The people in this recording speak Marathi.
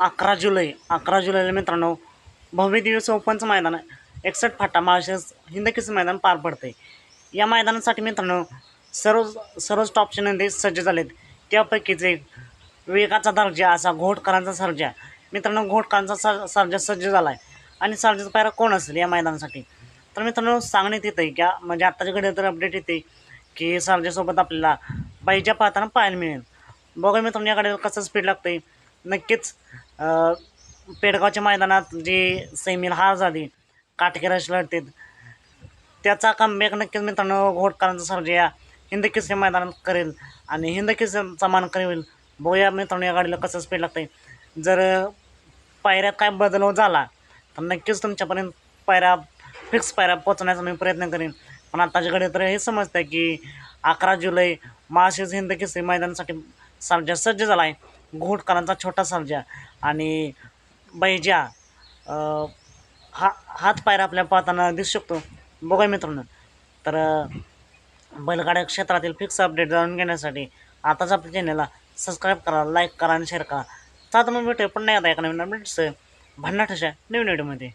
अकरा जुलै अकरा जुलैला मित्रांनो भव्य सोपंच मैदान एकसठ फाटा महाराष्ट्र हिंदकीचं मैदान पार पडते या मैदानासाठी मित्रांनो सर्व सर्वच टॉपचे नंदी सज्ज झालेत. त्यापैकीच एक वेगाचा दर्जा असा घोटकरांचा सर्जा. मित्रांनो घोटकरांचा सर सर्जा सज्ज झाला आहे आणि सर्जाचा पायरा कोण असेल या मैदानासाठी? तर मित्रांनो सांगण्यात येतं आहे. की म्हणजे आत्ताच्या घडी तर अपडेट येते की सर्जासोबत आपल्याला बाईच्या पाहताना पाहायला मिळेल. बघा मित्रांनो या कसं स्पीड लागतं आहे नक्कीच. पेडगावच्या मैदानात जी सेमील हार झाली काटकेराश लढतीत त्याचा कमबॅक नक्कीच मित्रांनो घोटकरांचा सर्जया या हिंद केसरी मैदानात करेल आणि हिंद केसरीचा मान करेल बघूया मित्रांनो या गाडीला कसं स्पीड लागतंय. जर पायऱ्यात काय बदल झाला तर नक्कीच तुमच्यापर्यंत पायऱ्या फिक्स पायऱ्या पोचण्याचा मी प्रयत्न करेन. पण आताच्या घडी तर हे समजतं की अकरा जुलै माळशेज हिंद किसरी मैदानासाठी सर्जा सज्ज झाला आहे घोटकरांचा छोटा सर्जा आणि बैजा हा हातपायर आपल्या पाहताना दिसू शकतो. बघा मित्रांनो. तर बैलगाड्या क्षेत्रातील फिक्स अपडेट जाणून घेण्यासाठी आताच आपल्या चॅनलला सबस्क्राईब करा लाईक करा आणि शेअर करा. तर मग भेटू पण नाही आता एका नवीन अपडेट्स भन्नाट अशा नवीन व्हिडिओमध्ये